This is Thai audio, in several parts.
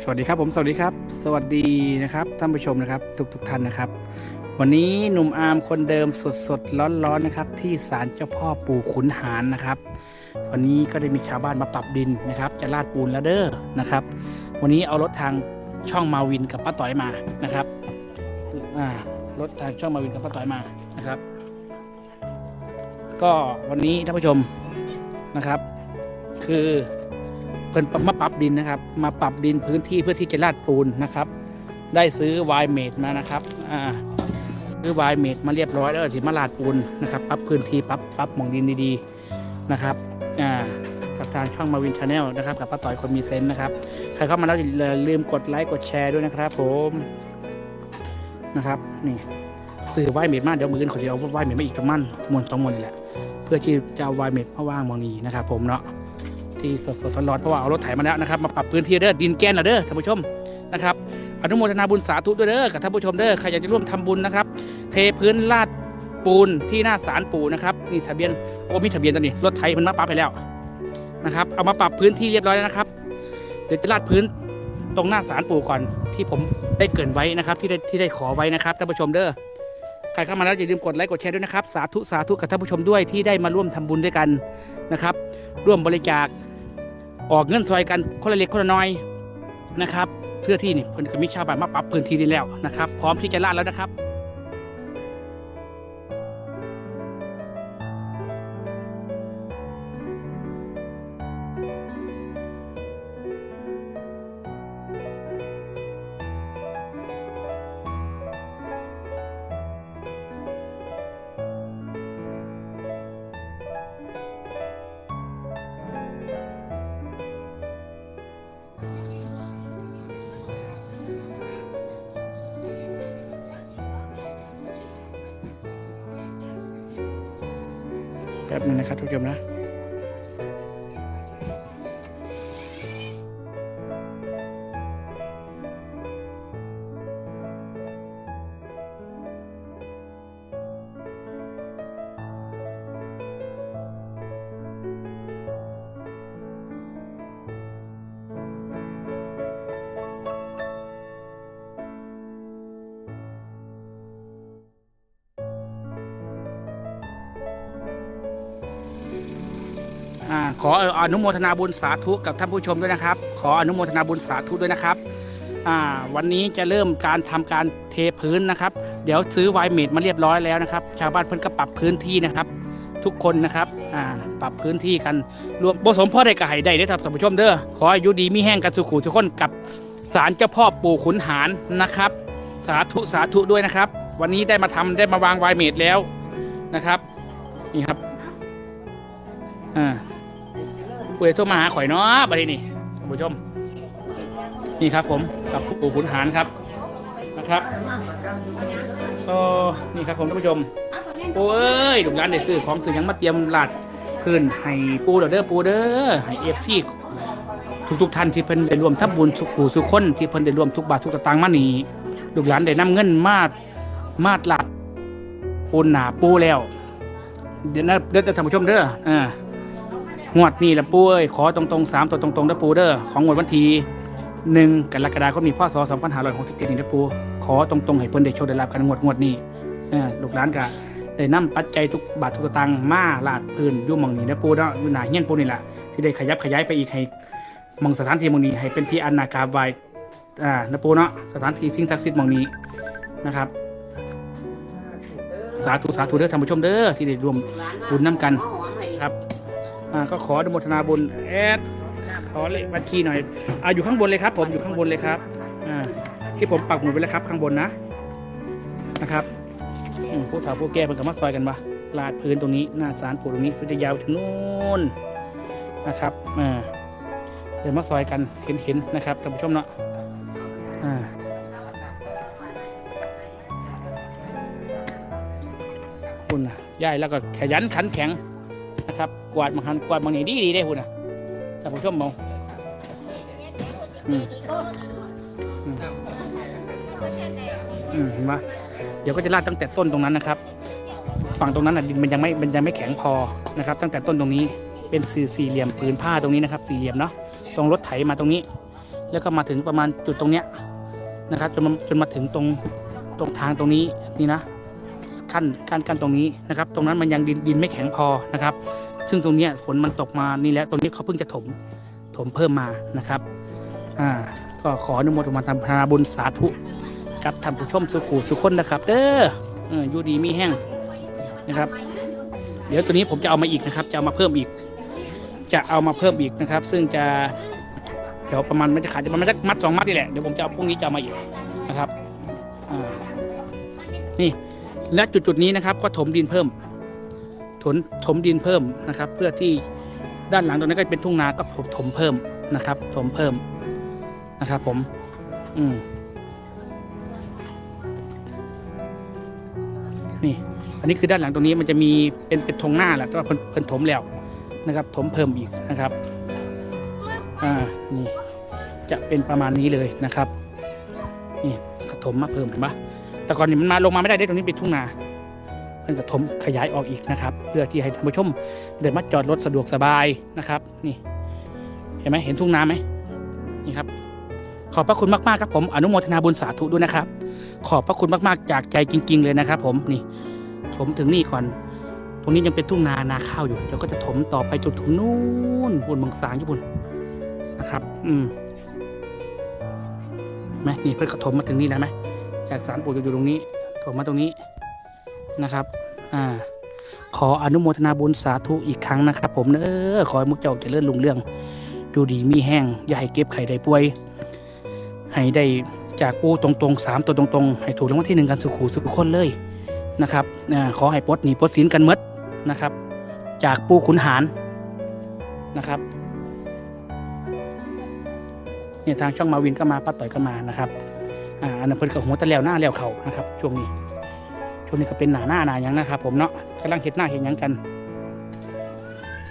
สวัสดีครับผมสวัสดีครับ สวัสดีนะครับท่านผู้ชมนะครับ ทุกทุกท่านนะครับ วันนี้หนุ่มอาร์มคนเดิมสดสดร้อนร้อนนะครับ ที่ศาลเจ้าพ่อปู่ขุนหารนะครับ วันนี้ก็ได้มีชาวบ้านมาปรับดินนะครับ จะลาดปูนแล้วเด้อนะครับ วันนี้เอารถทางช่องมาวินกับป้าต่อยมานะครับอ่ารถทางช่องมาวินกับป้าต่อยมานะครับ ก็วันนี้ท่านผู้ชมนะครับ คือเพิ่นมาปรับดินนะครับ มาปรับดินพื้นที่เพื่อที่จะลาดปูนนะครับ ได้ซื้อวายเมดมานะครับอ่าซื้อวายเมดมาเรียบร้อยแล้วที่มาลาดปูนนะครับปรับพื้นที่ปรับปรับหมองดินดีๆนะครับอ่ากับทางช่องมาวินชาแนลนะครับกับป้าต่อยคนมีเซนส์นะครับใครเข้ามาแล้วอย่าลืมกดไลค์กดแชร์ด้วยนะครับ ผมนะครับนี่ซื้อวายเมดมาเดี๋ยวมืออื่นขาจะเอาวายเมดมาอีกประมาณมวนสองมวนนี่แหละเพื่อที่จะเอาวายเมดมาว่างมองนี้นะครับ ผมเนาะ ที่สดสดๆร้อนๆเพราะว่าเอารถไถมาแล้วนะครับมาปรับพื้นที่เด้อดินแกนเด้อท่านผู้ชมนะครับอนุโมทนาบุญสาธุด้วยเด้อกับท่านผู้ชมเด้อใครอยากจะร่วมทำบุญนะครับ เทพื้นลาดปูนที่หน้าศาลปู่นะครับนี่ทะเบียนโอ้มีทะเบียนตัวนี้รถไถมันมาปรับไปแล้วนะครับเอามาปรับพื้นที่เรียบร้อยแล้วนะครับ เดี๋ยวจะลาดพื้นตรงหน้าศาลปู่ก่อนที่ผมได้เกินไว้นะครับ ที่ได้ที่ได้ขอไว้นะครับท่านผู้ชมเด้อใครเข้ามาแล้วอย่าลืมกดไลค์กดแชร์ด้วยนะครับ สาธุสาธุกับท่านผู้ชมด้วยที่ได้มาร่วมทำบุญด้วยกันนะครับ ร่วมบริจาค ออกเงินซอยกันคนละเล็กคนละน้อยนะครับเพื่อที่นี่เพิ่นก็มีชาวบ้านมาปรับพื้นที่นี้แล้วนะครับ พร้อมที่จะลาดแล้วนะครับ ป๊บนึงนะครับทุกคนนะ ขออนุโมทนาบุญสาธุกับท่านผู้ชมด้วยนะครับ ขออนุโมทนาบุญสาธุด้วยนะครับวันนี้จะเริ่มการทำการเทพื้นนะครับ เดี๋ยวซื้อไวเมดมาเรียบร้อยแล้วนะครับ ชาวบ้านเพิ่นก็ปรับพื้นที่นะครับ ทุกคนนะครับปรับพื้นที่กันรวมผสมพ่อได้กระหายได้เด้ครับท่านผู้ชมเด้อขออายุดีมีแห้งกันสุขุทุกคนกับศาลเจ้าพ่อปู่ขุนหารนะครับ สาธุสาธุด้วยนะครับ วันนี้ได้มาทำได้มาวางไวเมดแล้วนะครับนี่ครับอ่า ผู้ใดโทรมาหาข่อยเนาะบัดนี้นี่ท่านผู้ชม นี่ครับผมกับปู่ขุนหารครับนะครับก็นี่ครับผมท่านผู้ชมปูเอ้ยลูกหลานได้ซื้อของซื้อยังมาเตรียมลาดพื้นให้ปูเด้อเด้อปูเด้อให้เอฟซีทุกทุกท่านที่เพิ่นได้รวมทับบุญสุขูสุขคนที่เพิ่นได้รวมทุกบาททุกสตางมานี่ลูกหลานได้นำเงินมามาลาดปูนหนาปูแล้ว เดี๋ยวนะเด้อท่านผู้ชมเด้ออ่า งวดนี้ละปูเอ้ยขอตรงๆสามตัวตรงๆนะปูเด้อของงวดวันที่หนึ่งกรกฎาคมนี้พศสองพันห้าร้อยหกสิบเจ็ดนี่นะปูขอตรงๆให้เพิ่นได้โชคได้ลาบกันงวดงวดนี้เออลูกหลานก็ได้นำปัจจัยทุกบาททุกตางค์มาลาดพื้นอยู่หมองนี้นะปูเนาะอยู่หน้าเฮียนปูนี่แหละที่ได้ขยับขยายไปอีกให้มองสถานที่มองนี้ให้เป็นที่อันนากาบไว้อ่านะปูเนาะสถานที่สิ่งศักดิ์สิทธิ์มองนี้นะครับสาธุสาธุเด้อท่านผู้ชมเด้อที่ได้รวมบุญน้ำกันครับ อ่าก็ขออนุโมทนาบุญแอดขอเลขบัญชีหน่อยอ่าอยู่ข้างบนเลยครับ ผมอยู่ข้างบนเลยครับอ่าที่ผมปักหมุดไว้แล้วครับ ข้างบนนะนะครับอืมผู้เฒ่าผู้แก่เป็นกับมาซอยกันปะลาดพื้นตรงนี้หน้าศาลปู่ตรงนี้พื้นจะยาวถึงนู่นนะครับอ่าเดี๋ยวมาซอยกันเห็นเห็นๆนะครับท่านผู้ชมเนาะอ่าคุณนะย่ายแล้วก็ขยันขันแข็ง นะครับ กวาดมาหันกวาดมานี่ดีดีได้คุณนะท่านผู้ชมมองอืมอืมอืมเห็นปะเดี๋ยวก็จะลาดตั้งแต่ต้นตรงนั้นนะครับ ฝั่งตรงนั้นน่ะดินมันยังไม่มันยังไม่แข็งพอนะครับ ตั้งแต่ต้นตรงนี้เป็นสี่สี่เหลี่ยมผืนผ้าตรงนี้นะครับ สี่เหลี่ยมเนาะตรงรถไถมาตรงนี้ แล้วก็มาถึงประมาณจุดตรงเนี้ยนะครับจนมาจนมาถึงตรงตรงทางตรงนี้นี่นะ ขั้นขั้นขั้นตรงนี้นะครับ ตรงนั้นมันยังดินดินไม่แข็งพอนะครับ ซึ่งตรงนี้ฝนมันตกมานี่แล้วตรงนี้เขาเพิ่งจะถมถมเพิ่มมานะครับอ่าก็ขออนุโมทนาทำพนาบุญสาธุกับท่านผู้ชมสุขูสุขคนนะครับ เด้อเออยู่ดีมีแห้งนะครับ เดี๋ยวตัวนี้ผมจะเอามาอีกนะครับ จะเอามาเพิ่มอีก จะเอามาเพิ่มอีกนะครับ ซึ่งจะเดี๋ยวประมาณมันจะขาดมันจะมัดสองมัดนี่แหละเดี๋ยวผมจะเอาพวกนี้จะเอามาอีกนะครับอ่านี่ และจุดจุดๆนี้นะครับก็ถมดินเพิ่มถมถมดินเพิ่มนะครับ เพื่อที่ด้านหลังตรงนี้ก็เป็นทุ่งนาก็ถมเพิ่มนะครับ ถมเพิ่มนะครับ ผม อืมนี่ อันนี้คือด้านหลังตรงนี้มันจะมีเป็นเป็นทงหน้าแหละแต่ว่าเพิ่นเพิ่นถมแล้วนะครับ ถมเพิ่มอีกนะครับ อ่า นี่ จะเป็นประมาณนี้เลยนะครับ นี่ถมมาเพิ่มเห็นปะ แต่ก่อนนี่มันมาลงมาไม่ได้ได้ตรงนี้เป็นทุ่งนาเพิ่นกระถมขยายออกอีกนะครับ เพื่อที่ให้ท่านผู้ชมเดินมาจอดรถสะดวกสบายนะครับ นี่ เห็นไหมเห็นทุ่งนาไหมนี่ครับ ขอบพระคุณมากๆครับผมอนุโมทนาบุญสาธุด้วยนะครับ ขอบพระคุณมากๆจากใจจริง ๆ เลยนะครับ ผมนี่ถมถึงนี่ก่อนตรงนี้ยังเป็นทุ่งนานาข้าวอยู่เดี๋ยวก็จะถมต่อไปจนถึงนู่นบนบางสางญี่ปุ่นนะครับ อืมไหมนี่เพื่อนก็ถมมาถึงนี่แล้วไหม จากสารปู่อยู่ตรงนี้ถมมาตรงนี้นะครับ อ่า ขออนุโมทนาบุญสาธุอีกครั้งนะครับ ผมเนอขอให้มุกเจ้าเจริญรุ่งเรื่องอยู่ดีมีแห้ง อย่าให้เก็บไข่ได้ป่วย ให้ได้จากปูตรงๆสามตัวตรงๆ ให้ถูกรางวัลที่หนึ่งกันสุขูสุขคนเลยนะครับอ่าขอให้ปลดหนีปลดสินกันมดนะครับ จากปูขุนหารนะครับเนี่ยทางช่องมาวินก็มาป้าต่อยก็มานะครับ อ่าอันนั้นเพิ่นกับหัวตะแล้วหน้าแล้วเขานะครับช่วงนี้ ช่วงนี้ก็เป็นหนาหน้าหนาหยังนะครับ ผมเนาะกำลังเห็ดหน้าเห็ดยังกัน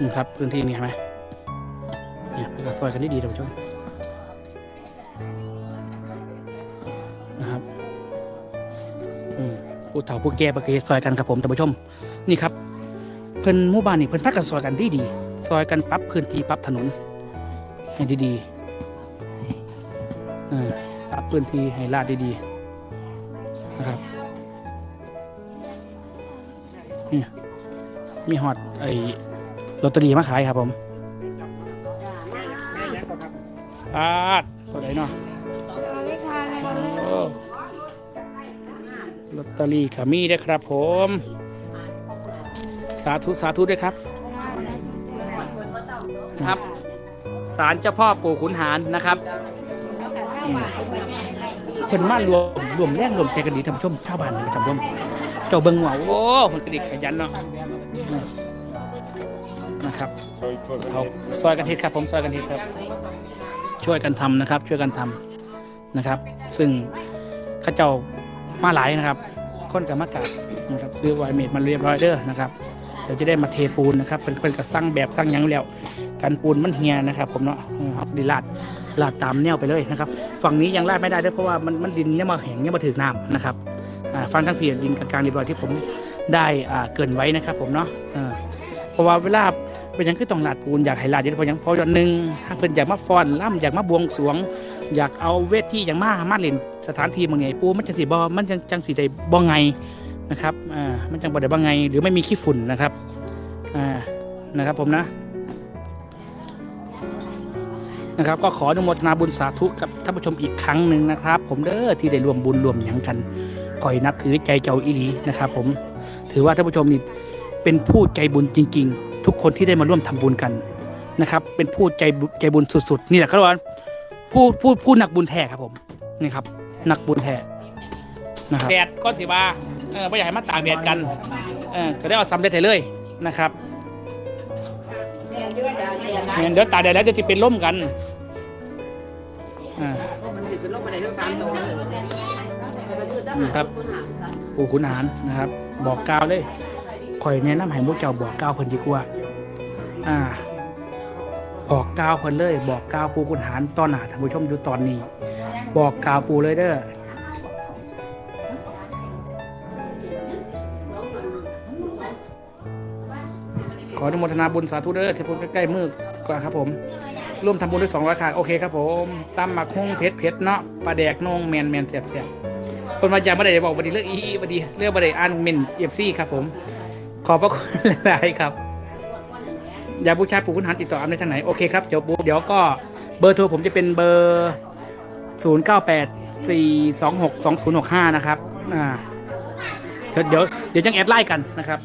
นี่ครับพื้นที่นี่เห็นไหมเนี่ยเพื่อก็ซอยกันได้ดีท่านผู้ชมนะครับอืมผู้เฒ่าผู้แก่ประเกซอยกันครับผมท่านผู้ชม นี่ครับ เพิ่นหมู่บ้านนี่เพิ่นพักกันซอยกันดีดีซอยกันปรับพื้นที่ปรับถนนให้ดีๆเออ ปรับพื้นที่ให้ลาดดีๆนะครับนี่มีฮอตไอ้ลอตเตอรี่มาขายครับผมปาดตัวไหนเนาะเอาเลยค่ะเลยเอาเลอตเตอรี่ขามีด้วยครับผม สาธุสาธุด้วยครับนะครับศาลเจ้าพ่อปู่ขุนหารนะครับ เพิ่นมารวมรวมแรงรวมใจกันดีท่านผู้ชมชาวบ้านท่านผู้ชมเจ้าเบิ่งว่าโอ้เพิ่นกระดิกขยันเนาะนะครับเอาซอยกันเฮ็ดครับผมซอยกันเฮ็ดครับ ช่วยกันทำนะครับ ช่วยกันทำนะครับ ซึ่งข้าเจ้ามาหลายนะครับค้นกับมากาบนะครับซื้อไวเมดมาเรียบร้อยเด้อนะครับเดี๋ยวจะได้มาเทปูนนะครับเพิ่นเพิ่นก็สร้างแบบสร้างยังแล้ว กันปูนมันเฮียนะครับ ผมเนาะอืมเอาดีลาด ลาดตามแนวไปเลยนะครับ ฝั่งนี้ยังลาดไม่ได้ด้วยเพราะว่ามันมันดินเนี่ยมาแห้งเนี่ยมาถึงน้ำนะครับฟังทั้งเพียดินกลางๆเรียบร้อยที่ผมได้อ่าเกินไว้นะครับ ผมเนาะเพราะว่าเวลาเป็นยังคือต้องลาดปูนอยากให้ลาดเยอะเพราะยังเพราะอย่างหนึ่งถ้าเพิ่นอยากมาฟ้อนล่ำอยากมาบวงสวง อยากเอาเวทที่อย่างมามาเล่นสถานที่บางไงปูมันจังสีบ่มันจังจังสีได้บ่ไงนะครับอ่ามันจังบ่ได้บ่ไง หรือไม่มีขี้ฝุ่นนะครับอ่านะครับผมนะ นะครับ ก็ขออนุโมทนาบุญสาธุกับท่านผู้ชมอีกครั้งหนึ่งนะครับ ผมเด้อที่ได้รวมบุญรวมหยังกันคอยนับถือใจเจ้าอีหลีนะครับ ผมถือว่าท่านผู้ชมนี่เป็นผู้ใจบุญจริง ๆ ทุกคนที่ได้มาร่วมทำบุญกันนะครับเป็นผู้ใจใจบุญสุดๆ นี่แหละครับว่าผู้ผู้ผู้หนักบุญแท้ครับผมนี่ครับหนักบุญแท้นะครับแดดก้อนสีบาเออไม่อยากให้มาตากแดดกันเออก็ได้เอาสำเร็จเลยนะครับ ไม่งั้นเดี๋ยวตาแดดแล้วจะเป็นล่มกันอ่านี่ครับปู่ขุนหารนะครับ บอกกล่าวเลยคอยแนะนำให้พวกเจ้าบอกกล่าวเพิ่นดีกว่า อ่า บอกกล่าวเพิ่นเลย บอกกล่าวปู่ขุนหารตอนหน้าท่านผู้ชมอยู่ตอนนี้ บอกกล่าวปู่เลยเด้อ ขออนุโมทนาบุญสาธุเด้อเทพุนใกล้ๆมือกว่าครับผม ร่วมทำบุญด้วย200ค่ะโอเคครับผมตำหมักฮงเพชรเพชรเนาะปลาแดกนงแมนแมนเสียบเสียบคนมาจากบันไดบอกบันไดเลือกอีอีบันไดเลือกบันไดอ่านเมนเอฟซีครับผม ขอบพระคุณหลายๆครับ อย่าบูชาปู่คุณหันติดต่ออันได้ทางไหนโอเคครับเดี๋ยวเดี๋ยวก็เบอร์โทรผมจะเป็นเบอร์ 0 9 8 4 2 6 2 0 6 5 นะครับอ่าเดี๋ยวเดี๋ยวเดี๋ยวจังแอดไล่กันนะครับ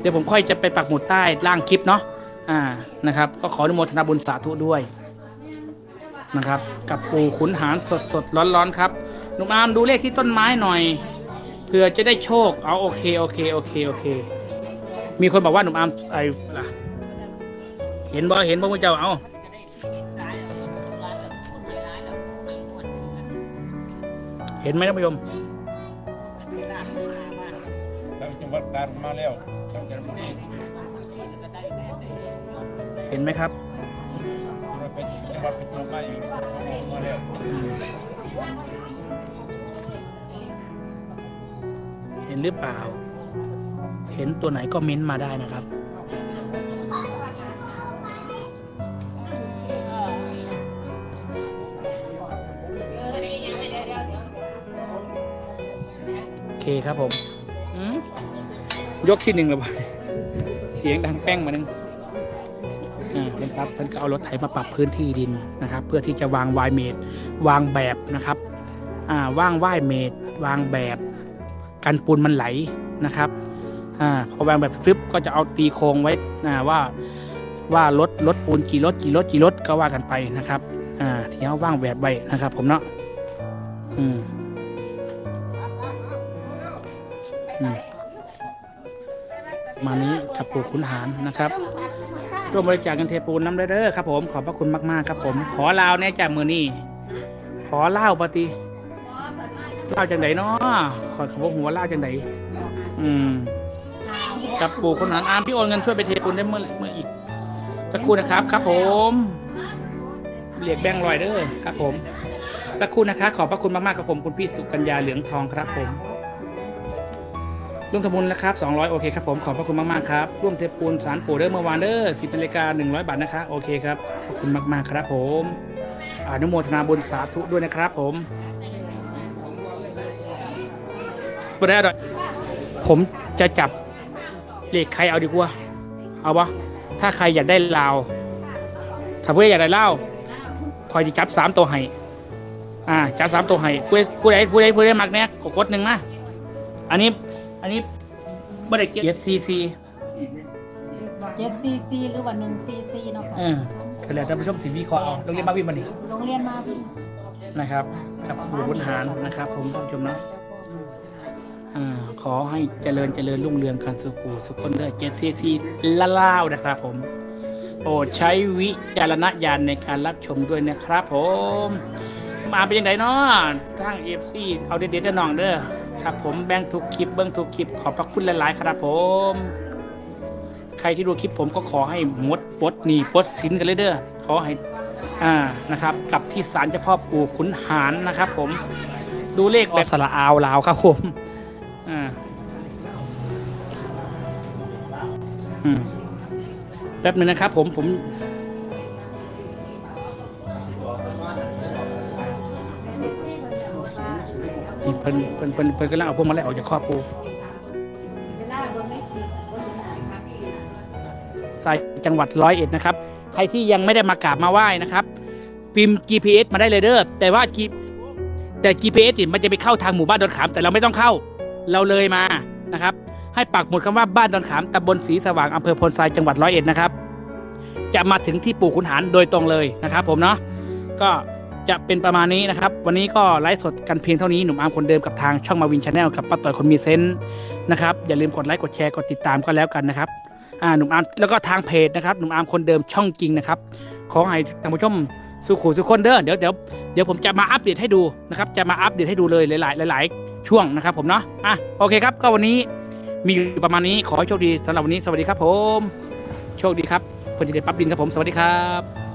เดี๋ยวผมค่อยจะไปปักหมุดใต้ล่างคลิปเนาะอ่านะครับ ก็ขออนุโมทนาบุญสาธุด้วยนะครับ กับปู่ขุนหารสดสดร้อนร้อนๆครับหนุ่มอามดูเลขที่ต้นไม้หน่อยเพื่อจะได้โชคเอาโอเคโอเคโอเคโอเค มีคนบอกว่าหนุ่มอามไอ้ะเห็นบ่เห็นบ่มุเจ้าเอาเห็นไหมท่านผู้ชมจังหวัดการมาแล้ว เห็นไหมครับเห็นหรือเปล่า เห็นตัวไหนก็เม้นต์มาได้นะครับโอเคครับผม ยกที่หนึ่งเลยว่เสียงดังแป้งมาหนึ่งอ่าเป็นครับเพิ่นก็เอารถไถมาปรับพื้นที่ดินนะครับ เพื่อที่จะวางวายเมดวางแบบนะครับอ่าว่างว่ายเมดวางแบบกันปูนมันไหลนะครับอ่าพอวางแบบปึ๊บก็จะเอาตีโครงไว้อ่าว่าว่ารถรถปูนกี่รถกี่รถกี่รถก็ว่ากันไปนะครับอ่าที่เขาว่างแบบไว้นะครับ ผมเนาะอืมอืม มานี้กับปู่ขุนหารนะครับร่วมบริจาคกันเทปูนน้ำเด้อครับ ผมขอบพระคุณมากๆครับ ผม ขอลาวแน่จากมือนี้ขอเล่าปฏิเล่าจังไดเนาะขอคำว่าหัวเล่าจังไดอืมกับปู่คนนั้นอามพี่โอนเงินช่วยไปเทปูนได้เมื่อเมื่ออีกสักครู่นะครับครับ ผมเรียกแบงลอยเด้อครับ ผม สักครู่นะคะ ขอบพระคุณมากๆครับผมคุณพี่สุกัญญาเหลืองทองครับผม ร่วมทำบุญนะครับ 200 โอเคครับผม ขอบพระคุณมากๆครับ ร่วมเทปูนสารปู่เด้อเมื่อวานเด้อ10นาฬิกา100 บาทนะคะ โอเคครับ ขอบคุณมากๆครับผมอนุโมทนาบุญสาธุด้วยนะครับผมบ่ได้ดอกผมจะจับเลขใครเอาดีกว่า เอาปะถ้าใครอยากได้ลาว ถ้าเพื่ออยากได้เล่าคอยจะจับสามตัวให้ อ่า จับสามตัวให้ผู้ใดผู้ใดผู้ใดมักแน่กดกดหนึ่งนะ อันนี้ อันนี้บ่ได้เกียรซีซีเจ็ดซีซีหรือว่าหนึ่งซีซีเนาะค่ะเออก็แล้วท่านผู้ชมทีวีคอเอาโรงเรียนมาวินมาดิโรงเรียนมาวินนะครับ กับบุบุญหารนะครับ ผมท่านผู้ชมเนาะอ่าขอให้เจริญเจริญรุ่งเรืองกันสุขูสุขคนเด้อเจซีซีละล่าวนะครับ ผมโปรดใช้วิจารณญาณในการรับชมด้วยนะครับ ผม มาเป็นยังไงเนาะทางเอฟซีเอาเด็ดๆน้องเด้อ ครับผมแบ่งทุกคลิปเบิ้งทุกคลิปขอบพระคุณหลาย ๆ ครับผม ใครที่ดูคลิปผมก็ขอให้หมดปลดหนีปลดสินกันเลยเด้อขอให้อ่านะครับกับที่ศาลเจ้าพ่อปู่ขุนหารนะครับ ผมดูเลขแบบสระอาวลาวครับผมอ่าอืมแป๊บหนึงนะครับผมผม นี่เพิ่นเพิ่นเพิ่นเพิ่นกำลังเอาพวกมาแล้วออกจากครอบปูเวใสายจังหวัดร้อยเอ็ดนะครับ ใครที่ยังไม่ได้มากราบมาไหว้นะครับ พิมพ์ GPS มาได้เลยเด้อแต่ว่า G แต่ GPS นี่มันจะไปเข้าทางหมู่บ้านดอนขาม แต่เราไม่ต้องเข้าเราเลยมานะครับ ให้ปักหมุดคำว่าบ้านดอนขามตำบลศรีสว่างอำเภอพลทรายจังหวัดร้อยเอ็ดนะครับ จะมาถึงที่ปู่ขุนหารโดยตรงเลยนะครับ ผมเนาะก็ จะเป็นประมาณนี้นะครับ วันนี้ก็ไลฟ์สดกันเพียงเท่านี้หนุ่มอาร์มคนเดิมกับทางช่องมาวินชาแนลกับป้าต่อยคนมีเซนส์นะครับอย่าลืมกดไลค์กดแชร์กดติดตามก็แล้วกันนะครับอ่าหนุ่มอาร์มแล้วก็ทางเพจนะครับหนุ่มอาร์มคนเดิมช่องจริงนะครับขอให้ท่านผู้ชมสุขุสุขคนเด้อเดี๋ยวเดี๋ยวเดี๋ยวผมจะมาอัปเดตให้ดูนะครับจะมาอัปเดตให้ดูเลยหลาย ๆ หลาย ๆ ช่วงนะครับผมเนาะอะโอเคครับก็วันนี้มีอยู่ประมาณนี้ขอให้โชคดีสำหรับวันนี้สวัสดีครับผม โชคดีครับคนจะเด็ดปั๊บดินครับผมสวัสดีครับ